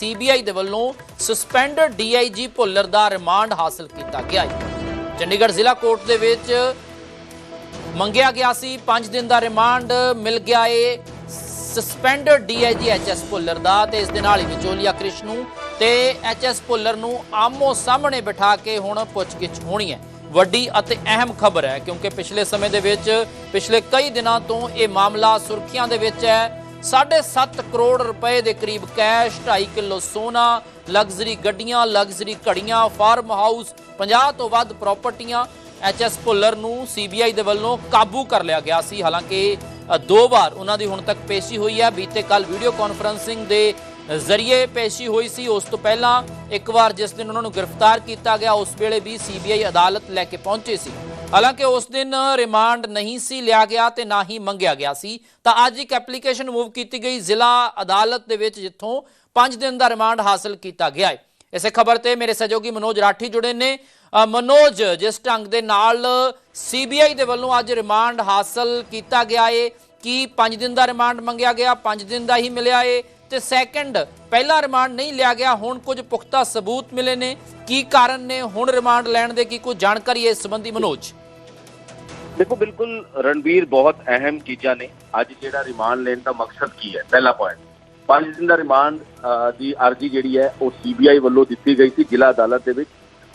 CBI ਦੇ ਵੱਲੋਂ suspended DIG Bhullar ਦਾ ਰਿਮਾਂਡ ਹਾਸਲ ਕੀਤਾ ਗਿਆ ਹੈ। ਚੰਡੀਗੜ੍ਹ ਜ਼ਿਲ੍ਹਾ ਕੋਰਟ ਦੇ ਵਿੱਚ ਮੰਗਿਆ ਗਿਆ ਸੀ 5 ਦਿਨ ਦਾ ਰਿਮਾਂਡ ਮਿਲ ਗਿਆ ਏ ਸਸਪੈਂਡਡ ਡੀਆਈਜੀ ਐਚਐਸ ਭੁੱਲਰ ਦਾ ਤੇ ਇਸ ਦੇ ਨਾਲ ਹੀ ਵਿਚੋਲੀਆ ਕ੍ਰਿਸ਼ਨ ਕ੍ਰਿਸ਼ਨੂ ਤੇ ਐਚਐਸ ਭੁੱਲਰ ਨੂੰ ਆਮੋ ਸਾਹਮਣੇ ਬਿਠਾ ਕੇ ਹੁਣ ਪੁੱਛਗਿੱਛ ਹੋਣੀ ਹੈ। ਵੱਡੀ ਅਤੇ ਅਹਿਮ ਖਬਰ ਹੈ, ਕਿਉਂਕਿ ਪਿਛਲੇ ਸਮੇਂ ਦੇ ਵਿੱਚ, ਪਿਛਲੇ ਕਈ ਦਿਨਾਂ ਤੋਂ ਇਹ ਮਾਮਲਾ ਸੁਰਖੀਆਂ ਦੇ ਵਿੱਚ ਹੈ। 7.5 ਕਰੋੜ ਰੁਪਏ ਦੇ ਕਰੀਬ ਕੈਸ਼ 2.5 ਕਿਲੋ ਸੋਨਾ, ਲਗਜ਼ਰੀ ਗੱਡੀਆਂ, ਲਗਜ਼ਰੀ ਘੜੀਆਂ, ਫਾਰਮ ਹਾਊਸ 50 ਤੋਂ ਵੱਧ ਪ੍ਰਾਪਰਟੀਆਂ ਐਚਐਸ ਭੁੱਲਰ ਨੂੰ ਸੀਬੀਆਈ ਦੇ ਵੱਲੋਂ ਕਾਬੂ ਕਰ ਲਿਆ ਗਿਆ ਸੀ। ਹਾਲਾਂਕਿ ਦੋ ਵਾਰ ਉਹਨਾਂ ਦੀ ਹੁਣ ਤੱਕ ਪੇਸ਼ੀ ਹੋਈ ਹੈ। ਬੀਤੇ ਕੱਲ ਵੀਡੀਓ ਕਾਨਫਰੰਸਿੰਗ ਦੇ ਜ਼ਰੀਏ ਪੇਸ਼ੀ ਹੋਈ ਸੀ। ਉਸ ਤੋਂ ਪਹਿਲਾਂ ਇੱਕ ਵਾਰ ਜਿਸ ਦਿਨ ਉਹਨਾਂ ਨੂੰ ਗ੍ਰਿਫਤਾਰ ਕੀਤਾ ਗਿਆ, ਉਸ ਵੇਲੇ ਵੀ ਸੀਬੀਆਈ ਅਦਾਲਤ ਲੈ ਕੇ ਪਹੁੰਚੇ ਸੀ। ਹਾਲਾਂਕਿ ਉਸ ਦਿਨ ਰਿਮਾਂਡ ਨਹੀਂ ਸੀ ਲਿਆ ਗਿਆ ਤੇ ਨਾ ਹੀ ਮੰਗਿਆ ਗਿਆ ਸੀ। ਤਾਂ ਅੱਜ ਇੱਕ ਐਪਲੀਕੇਸ਼ਨ ਮੂਵ ਕੀਤੀ ਗਈ ਜ਼ਿਲ੍ਹਾ ਅਦਾਲਤ ਦੇ ਵਿੱਚ, ਜਿੱਥੋਂ 5 ਦਿਨ ਦਾ ਰਿਮਾਂਡ ਹਾਸਲ ਕੀਤਾ ਗਿਆ ਹੈ। ਇਸੇ ਖਬਰ ਤੇ ਮੇਰੇ ਸਹਿਯੋਗੀ ਮਨੋਜ ਰਾਠੀ ਜੁੜੇ ਨੇ। ਮਨੋਜ, ਜਿਸ ਢੰਗ ਦੇ ਨਾਲ ਸੀਬੀਆਈ ਦੇ ਵੱਲੋਂ ਅੱਜ ਰਿਮਾਂਡ ਹਾਸਲ ਕੀਤਾ ਗਿਆ ਏ, ਕਿ 5 ਦਿਨ ਦਾ ਰਿਮਾਂਡ ਮੰਗਿਆ ਗਿਆ? 5 ਦਿਨ ਦਾ ਹੀ ਮਿਲਿਆ ਏ ਤੇ ਸੈਕੰਡ, ਪਹਿਲਾ ਰਿਮਾਂਡ ਨਹੀਂ ਲਿਆ ਗਿਆ, ਹੁਣ ਕੁਝ ਪੁਖਤਾ ਸਬੂਤ ਮਿਲੇ ਨੇ। ਕੀ ਕਾਰਨ ਨੇ? ਹੁਣ ਰਿਮਾਂਡ ਲੈਣ ਦੇ ਕੀ ਕੋਈ ਜਾਣਕਾਰੀ ਹੈ ਇਸ ਸੰਬੰਧੀ ਮਨੋਜ? ਦੇਖੋ ਬਿਲਕੁਲ ਰਣਵੀਰ ਬਹੁਤ ਅਹਿਮ ਚੀਜ਼ਾਂ ਨੇ। ਅੱਜ ਜਿਹੜਾ ਰਿਮਾਂਡ ਲੈਣ ਦਾ ਮਕਸਦ ਕੀ ਹੈ? ਪਹਿਲਾ ਪੁਆਇੰਟ ਪੰਜ ਦਿਨ ਦਾ ਰਿਮਾਂਡ ਦੀ ਅਰਜ਼ੀ ਜਿਹੜੀ ਹੈ ਉਹ ਸੀਬੀਆਈ ਵੱਲੋਂ ਦਿੱਤੀ ਗਈ ਸੀ ਜ਼ਿਲ੍ਹਾ ਅਦਾਲਤ ਦੇ ਵਿੱਚ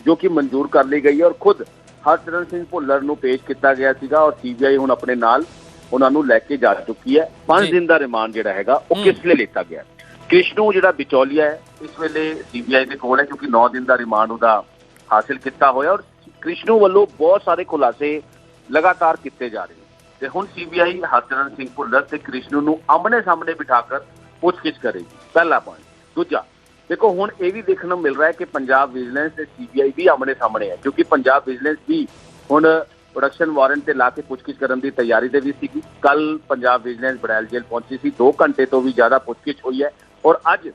ਜੋ ਕਿ ਮਨਜ਼ੂਰ ਕਰ ਲਈ ਗਈ ਹੈ ਔਰ ਖੁਦ ਹਰਚਰਨ ਸਿੰਘ ਭੁੱਲਰ ਨੂੰ ਪੇਸ਼ ਕੀਤਾ ਗਿਆ ਸੀਗਾ ਔਰ ਸੀਬੀਆਈ ਹੁਣ ਆਪਣੇ ਨਾਲ ਉਹਨਾਂ ਨੂੰ ਲੈ ਕੇ ਜਾ ਚੁੱਕੀ ਹੈ। ਪੰਜ। ਦਿਨ ਦਾ ਰਿਮਾਂਡ ਜਿਹੜਾ ਹੈਗਾ ਉਹ। ਕਿਸ ਲਈ ਲਿੱਤਾ ਗਿਆ? ਕ੍ਰਿਸ਼ਨੂ ਜਿਹੜਾ ਵਿਚੌਲੀਆ ਹੈ ਇਸ ਵੇਲੇ ਸੀਬੀਆਈ ਦੇ ਕੋਲ ਹੈ ਕਿਉਂਕਿ 9 ਦਿਨ ਦਾ ਰਿਮਾਂਡ ਉਹਦਾ ਹਾਸਿਲ ਕੀਤਾ ਹੋਇਆ ਔਰ ਕ੍ਰਿਸ਼ਨੂ ਵੱਲੋਂ ਬਹੁਤ ਸਾਰੇ ਖੁਲਾਸੇ ਲਗਾਤਾਰ ਕੀਤੇ ਜਾ ਰਹੇ ਨੇ। ਤੇ ਹੁਣ ਸੀਬੀਆਈ ਹਰਚਰਨ ਸਿੰਘ ਭੁੱਲਰ ਤੇ ਕ੍ਰਿਸ਼ਨੂ ਨੂੰ ਆਮਣੇ ਸਾਹਮਣੇ ਬਿਠਾ ਕੇ ਪੁੱਛਗਿੱਛ ਕਰੇਗੀ। ਪਹਿਲਾ ਪੁਆਇੰਟ ਦੂਜਾ, ਦੇਖੋ ਹੁਣ ਇਹ ਵੀ ਦੇਖਣ ਨੂੰ ਮਿਲ ਰਿਹਾ ਹੈ ਕਿ ਪੰਜਾਬ ਵਿਜੀਲੈਂਸ ਤੇ ਸੀਬੀਆਈ ਵੀ ਆਮਣੇ ਸਾਹਮਣੇ ਹੈ, ਕਿਉਂਕਿ ਪੰਜਾਬ ਵਿਜੀਲੈਂਸ ਵੀ ਹੁਣ ਪ੍ਰੋਡਕਸ਼ਨ ਵਾਰੰਟ ਤੇ ਲਾ ਕੇ ਪੁੱਛਗਿੱਛ ਕਰਨ ਦੀ ਤਿਆਰੀ ਦੇ ਵੀ ਸੀਗੀ। ਕੱਲ ਪੰਜਾਬ ਵਿਜੀਲੈਂਸ ਬੜੈਲ ਜੇਲ੍ਹ ਪਹੁੰਚੀ ਸੀ 2 ਘੰਟੇ ਤੋਂ ਵੀ ਜ਼ਿਆਦਾ ਪੁੱਛਗਿੱਛ ਹੋਈ ਹੈ ਔਰ ਅੱਜ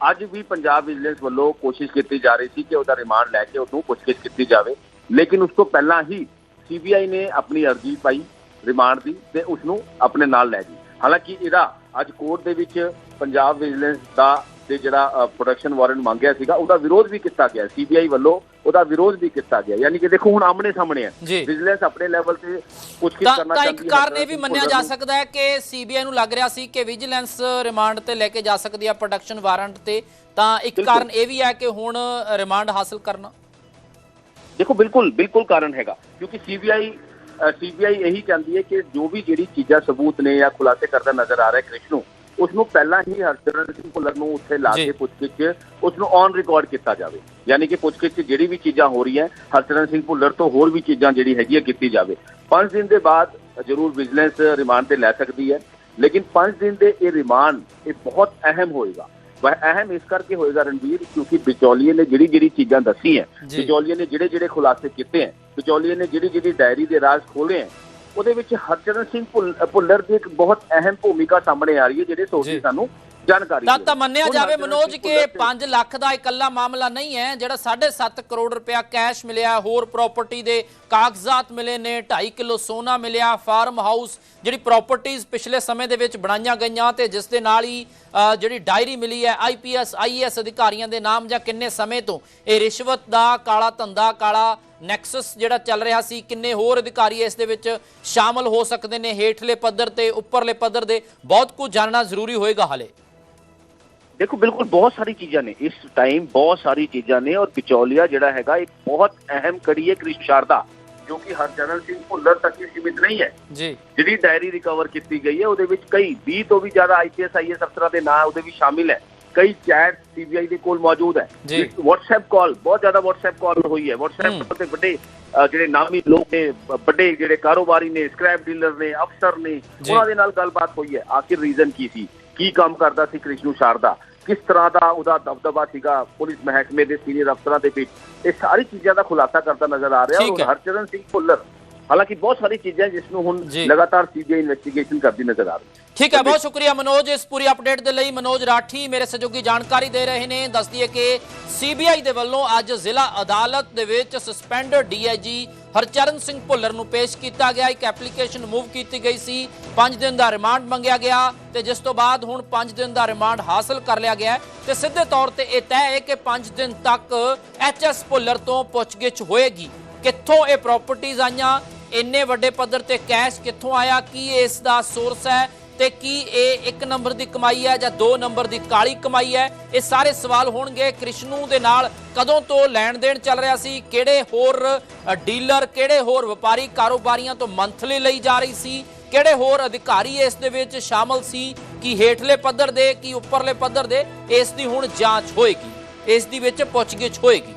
ਅੱਜ ਵੀ ਪੰਜਾਬ ਵਿਜੀਲੈਂਸ ਵੱਲੋਂ ਕੋਸ਼ਿਸ਼ ਕੀਤੀ ਜਾ ਰਹੀ ਸੀ ਕਿ ਉਹਦਾ ਰਿਮਾਂਡ ਲੈ ਕੇ ਉਹਨੂੰ ਪੁੱਛਗਿੱਛ ਕੀਤੀ ਜਾਵੇ। ਲੇਕਿਨ ਉਸ ਤੋਂ ਪਹਿਲਾਂ ਹੀ ਸੀਬੀਆਈ ਨੇ ਆਪਣੀ ਅਰਜ਼ੀ ਪਾਈ ਰਿਮਾਂਡ ਦੀ ਤੇ ਉਸ ਨੂੰ ਆਪਣੇ ਨਾਲ ਲੈ ਗਈ ਹਾਲਾਂਕਿ ਇਹਦਾ ਅੱਜ ਕੋਰਟ ਦੇ ਵਿੱਚ ਪੰਜਾਬ ਵਿਜੀਲੈਂਸ ਦਾ ਤੇ ਜਿਹੜਾ ਪ੍ਰੋਡਕਸ਼ਨ ਵਾਰੰਟ ਮੰਗਿਆ ਸੀਗਾ ਉਹਦਾ ਵਿਰੋਧ ਵੀ ਕੀਤਾ ਗਿਆ ਸੀਬੀਆਈ ਵੱਲੋਂ ਉਹਦਾ ਵਿਰੋਧ ਵੀ ਕੀਤਾ ਗਿਆ ਯਾਨੀ ਕਿ ਦੇਖੋ ਹੁਣ ਆਮਣੇ ਸਾਹਮਣੇ ਹੈ। ਵਿਜੀਲੈਂਸ ਆਪਣੇ ਲੈਵਲ ਤੇ ਪੁੱਛਗਿੱਛ ਤਾਂ ਕਰਨਾ ਤਾਂ ਚਾਹੁੰਦੀ ਇੱਕ ਹੈ ਕਾਰਨ ਇਹ ਵੀ ਮੰਨਿਆ ਜਾ। ਸਕਦਾ ਹੈ ਕਿ ਸੀਬੀਆਈ ਨੂੰ ਲੱਗ ਰਿਹਾ ਸੀ ਕਿ ਵਿਜੀਲੈਂਸ ਰਿਮਾਂਡ ਤੇ ਲੈ ਕੇ ਜਾ ਸਕਦੀ ਹੈ ਪ੍ਰੋਡਕਸ਼ਨ ਵਾਰੰਟ ਤੇ ਤਾਂ ਇੱਕ। ਕਾਰਨ ਇਹ ਵੀ ਹੈ ਕਿ ਹੁਣ ਰਿਮਾਂਡ ਹਾਸਲ ਕਰਨਾ ਦੇਖੋ ਬਿਲਕੁਲ ਬਿਲਕੁਲ ਕਾਰਨ ਹੈਗਾ। ਕਿਉਂਕਿ ਸੀਬੀਆਈ ਸੀਬੀਆਈ ਇਹੀ ਚਾਹੁੰਦੀ ਹੈ ਕਿ ਜੋ ਵੀ ਜਿਹੜੀ ਚੀਜ਼ਾਂ ਸਬੂਤ ਨੇ ਜਾਂ ਖੁਲਾਸੇ ਕਰਦਾ ਨਜ਼ਰ ਆ ਰਿਹਾ ਕ੍ਰਿਸ਼ਨੂ ਉਸ ਨੂੰ ਪਹਿਲਾਂ ਹੀ ਹਰਚਰਨ ਸਿੰਘ ਭੁੱਲਰ ਨੂੰ ਉੱਥੇ ਲਾ। ਕੇ ਪੁੱਛਗਿੱਛ ਉਸ ਨੂੰ ਔਨ ਰਿਕਾਰਡ ਕੀਤਾ ਜਾਵੇ। ਯਾਨੀ ਕਿ ਪੁੱਛਗਿੱਛ ਜਿਹੜੀ ਵੀ ਚੀਜ਼ਾਂ ਹੋ ਰਹੀਆਂ ਹਰਚਰਨ ਸਿੰਘ ਭੁੱਲਰ ਤੋਂ ਹੋਰ ਵੀ ਚੀਜ਼ਾਂ ਜਿਹੜੀ ਹੈਗੀ ਹੈ ਕੀਤੀ ਜਾਵੇ। 5 ਦਿਨ ਦੇ ਬਾਅਦ ਜ਼ਰੂਰ ਵਿਜੀਲੈਂਸ ਰਿਮਾਂਡ ਤੇ ਲੈ ਸਕਦੀ ਹੈ। ਲੇਕਿਨ 5 ਦਿਨ ਦੇ ਇਹ ਰਿਮਾਂਡ ਇਹ ਬਹੁਤ ਅਹਿਮ ਹੋਏਗਾ। ਅਹਿਮ ਇਸ ਕਰਕੇ ਹੋਏਗਾ ਰਣਵੀਰ ਕਿਉਂਕਿ ਵਿਚੌਲੀਏ ਨੇ ਜਿਹੜੀ ਜਿਹੜੀ ਚੀਜ਼ਾਂ ਦੱਸੀ ਹੈ ਜੀ। ਵਿਚੌਲੀਏ ਨੇ ਜਿਹੜੇ ਜਿਹੜੇ ਖੁਲਾਸੇ ਕੀਤੇ ਹੈ ਵਿਚੌਲੀਏ ਨੇ ਜਿਹੜੀ ਜਿਹੜੀ ਡਾਇਰੀ ਦੇ ਰਾਜ਼ ਖੋਲੇ ਹੈ ਉਹਦੇ ਵਿੱਚ ਹਰਚਰਨ ਸਿੰਘ ਭੁੱਲ- ਭੁੱਲਰ ਦੀ ਇੱਕ ਬਹੁਤ ਅਹਿਮ ਭੂਮਿਕਾ ਸਾਹਮਣੇ ਆ ਰਹੀ ਹੈ ਜਿਹੜੇ। ਸੋਰਸ ਸਾਨੂੰ ਜਾਣਕਾਰੀ ਤਾਂ ਤਾਂ ਮੰਨਿਆ ਜਾਵੇ ਮਨੋਜ ਕਿ ਭੁੱਲਰ ਤੇ- 5 ਲੱਖ ਦਾ ਇਕੱਲਾ ਮਾਮਲਾ ਨਹੀਂ ਹੈ ਜਿਹੜਾ 7.5 ਕਰੋੜ ਰੁਪਇਆ ਕੈਸ਼ ਮਿਲਿਆ ਹੋਰ ਪ੍ਰਾਪਰਟੀ ਦੇ ਕਾਗਜ਼ਾਤ ਮਿਲੇ ਨੇ 2.5 ਕਿਲੋ ਸੋਨਾ ਮਿਲਿਆ ਫਾਰਮ ਹਾਊਸ ਜਿਹੜੀ ਪ੍ਰਾਪਰਟੀਆਂ ਪਿਛਲੇ ਸਮੇਂ ਦੇ ਵਿੱਚ ਬਣਾਈਆਂ ਗਈਆਂ ਤੇ ਜਿਸ ਦੇ ਨਾਲ ਹੀ ਜਿਹੜੀ ਡਾਇਰੀ ਮਿਲੀ ਹੈ ਆਈਪੀਐਸ ਆਈਐਸ ਅਧਿਕਾਰੀਆਂ ਦੇ ਨਾਮ ਜਾਂ ਕਿੰਨੇ ਸਮੇਂ ਤੋਂ? ਇਹ ਰਿਸ਼ਵਤ ਦਾ ਕਾਲਾ ਧੰਦਾ, ਕਾਲਾ ਨੈਕਸਸ ਜਿਹੜਾ ਚੱਲ ਰਿਹਾ ਸੀ, ਕਿੰਨੇ ਹੋਰ ਅਧਿਕਾਰੀ ਇਸ ਦੇ ਵਿੱਚ ਸ਼ਾਮਲ ਹੋ ਸਕਦੇ ਨੇ? ਹੇਠਲੇ ਪੱਧਰ ਤੇ, ਉੱਪਰਲੇ ਪੱਧਰ ਦੇ, ਬਹੁਤ ਕੁਝ ਜਾਣਨਾ ਜ਼ਰੂਰੀ ਹੋਏਗਾ ਹਾਲੇ। ਦੇਖੋ, ਬਿਲਕੁਲ ਬਹੁਤ ਸਾਰੀ ਚੀਜ਼ਾਂ ਨੇ। ਇਸ ਟਾਈਮ ਬਹੁਤ ਸਾਰੀ ਚੀਜ਼ਾਂ ਨੇ ਔਰ ਵਿਚੌਲੀਆ ਜਿਹੜਾ ਹੈਗਾ, ਇੱਕ ਬਹੁਤ ਅਹਿਮ ਕੜੀ ਹੈ ਕ੍ਰਿਸ਼ ਸ਼ਾਰਦਾ। ਜੋ ਕਿ ਹਰਚਰਨ ਸਿੰਘ ਭੁੱਲਰ ਤੱਕ ਹੀ ਸੀਮਿਤ ਨਹੀਂ ਹੈ। ਜੀ। ਜਿਹੜੀ ਡਾਇਰੀ ਰਿਕਵਰ ਕੀਤੀ ਗਈ ਹੈ ਉਹਦੇ ਵਿੱਚ ਕਈ 20 ਤੋਂ ਵੀ ਜ਼ਿਆਦਾ ਆਈਪੀਐਸ ਆਈਐਸ ਅਫਸਰਾਂ ਦੇ ਨਾਂ ਉਹਦੇ ਵਿੱਚ ਸ਼ਾਮਿਲ ਹੈ। ਕਈ ਚੈਟ ਸੀਬੀਆਈ ਦੇ ਕੋਲ ਮੌਜੂਦ ਹੈ। ਜੀ। WhatsApp ਕਾਲ ਬਹੁਤ ਜ਼ਿਆਦਾ WhatsApp ਕਾਲ ਹੋਈ ਹੈ। WhatsApp ਤੇ ਵੱਡੇ ਜਿਹੜੇ ਨਾਮੀ ਲੋਕ ਨੇ ਵੱਡੇ ਜਿਹੜੇ ਕਾਰੋਬਾਰੀ ਨੇ ਸਕ੍ਰੈਪ ਡੀਲਰ ਨੇ ਅਫਸਰ ਨੇ। ਉਹਨਾਂ ਦੇ ਨਾਲ ਗੱਲਬਾਤ ਹੋਈ ਹੈ। ਆਖਿਰ ਰੀਜ਼ਨ ਕੀ ਸੀ? ਕੀ ਕੰਮ ਕਰਦਾ ਸੀ ਕ੍ਰਿਸ਼ਨੂ ਸ਼ਾਰਦਾ? ਕਿਸ ਤਰ੍ਹਾਂ ਦਾ ਉਹਦਾ ਦਬਦਬਾ ਸੀਗਾ ਪੁਲਿਸ ਮਹਿਕਮੇ ਦੇ ਸੀਨੀਅਰ ਅਫਸਰਾਂ ਦੇ ਵਿੱਚ ਇਹ ਸਾਰੀ ਚੀਜ਼ਾਂ ਦਾ ਖੁਲਾਸਾ ਕਰਦਾ ਨਜ਼ਰ ਆ ਰਿਹਾ ਔਰ। ਹਰਚਰਨ ਸਿੰਘ ਭੁੱਲਰ ਹਾਲਾਂਕਿ ਬਹੁਤ ਸਾਰੀ ਚੀਜ਼ਾਂ ਜਿਸ ਨੂੰ ਹੁਣ। ਲਗਾਤਾਰ ਸੀਬੀਆਈ ਇਨਵੈਸਟੀਗੇਸ਼ਨ ਕਰਦੀ ਨਜ਼ਰ ਆ ਰਹੀ ਹੈ ਠੀਕ ਹੈ ਬਹੁਤ ਸ਼ੁਕਰੀਆ ਮਨੋਜ ਇਸ ਪੂਰੀ ਅਪਡੇਟ ਦੇ ਲਈ ਮਨੋਜ ਰਾਠੀ ਮੇਰੇ ਸਹਿਯੋਗੀ ਜਾਣਕਾਰੀ ਦੇ ਰਹੇ ਨੇ ਦੱਸ ਦਈਏ ਕਿ ਸੀਬੀਆਈ ਦੇ ਵੱਲੋਂ ਅੱਜ ਜ਼ਿਲ੍ਹਾ ਅਦਾਲਤ ਦੇ ਵਿੱਚ ਸਸਪੈਂਡਡ ਡੀਆਈਜੀ ਹਰਚਰਨ ਸਿੰਘ ਭੁੱਲਰ ਨੂੰ ਪੇਸ਼ ਕੀਤਾ ਗਿਆ। ਇੱਕ ਐਪਲੀਕੇਸ਼ਨ ਮੂਵ ਕੀਤੀ ਗਈ ਸੀ। 5 ਦਿਨ ਦਾ ਰਿਮਾਂਡ ਮੰਗਿਆ ਗਿਆ ਤੇ ਜਿਸ ਤੋਂ ਬਾਅਦ ਹੁਣ 5 ਦਿਨ ਦਾ ਰਿਮਾਂਡ ਹਾਸਲ ਕਰ ਲਿਆ ਗਿਆ ਹੈ। ਤੇ ਸਿੱਧੇ ਤੌਰ ਤੇ ਇਹ ਤੈਅ ਹੈ ਕਿ 5 ਦਿਨ ਤੱਕ ਐਚਐਸ ਭੁੱਲਰ ਤੋਂ ਪੁੱਛਗਿੱਛ ਹੋਏਗੀ। ਕਿੱਥੋਂ ਇਹ ਪ੍ਰਾਪਰਟੀਆਂ ਆਈਆਂ? ਇੰਨੇ ਵੱਡੇ ਪੱਧਰ ਤੇ ਕੈਸ਼ ਕਿੱਥੋਂ ਆਇਆ? ਕੀ ਇਸ ਦਾ ਸੋਰਸ ਹੈ? ਤੇ ਕੀ ਇਹ ਇੱਕ ਨੰਬਰ ਦੀ ਕਮਾਈ ਹੈ ਜਾਂ ਦੋ ਨੰਬਰ ਦੀ ਕਾਲੀ ਕਮਾਈ ਹੈ? ਇਹ ਸਾਰੇ ਸਵਾਲ ਹੋਣਗੇ। ਕ੍ਰਿਸ਼ਨੂ ਦੇ ਨਾਲ ਕਦੋਂ ਤੋਂ ਲੈਣ ਦੇਣ ਚੱਲ ਰਿਹਾ ਸੀ? ਕਿਹੜੇ ਹੋਰ ਡੀਲਰ, ਕਿਹੜੇ ਹੋਰ ਵਪਾਰੀ ਕਾਰੋਬਾਰੀਆਂ ਤੋਂ ਮੰਥਲੀ ਲਈ ਜਾ ਰਹੀ ਸੀ? ਕਿਹੜੇ ਹੋਰ ਅਧਿਕਾਰੀ ਇਸ ਦੇ ਵਿੱਚ ਸ਼ਾਮਲ ਸੀ? ਕੀ ਹੇਠਲੇ ਪੱਧਰ ਦੇ, ਕੀ ਉੱਪਰਲੇ ਪੱਧਰ ਦੇ? ਇਸ ਦੀ ਹੁਣ ਜਾਂਚ ਹੋਏਗੀ। ਇਸ ਦੀ ਵਿੱਚ ਪੁੱਛਗਿੱਛ ਹੋਏਗੀ।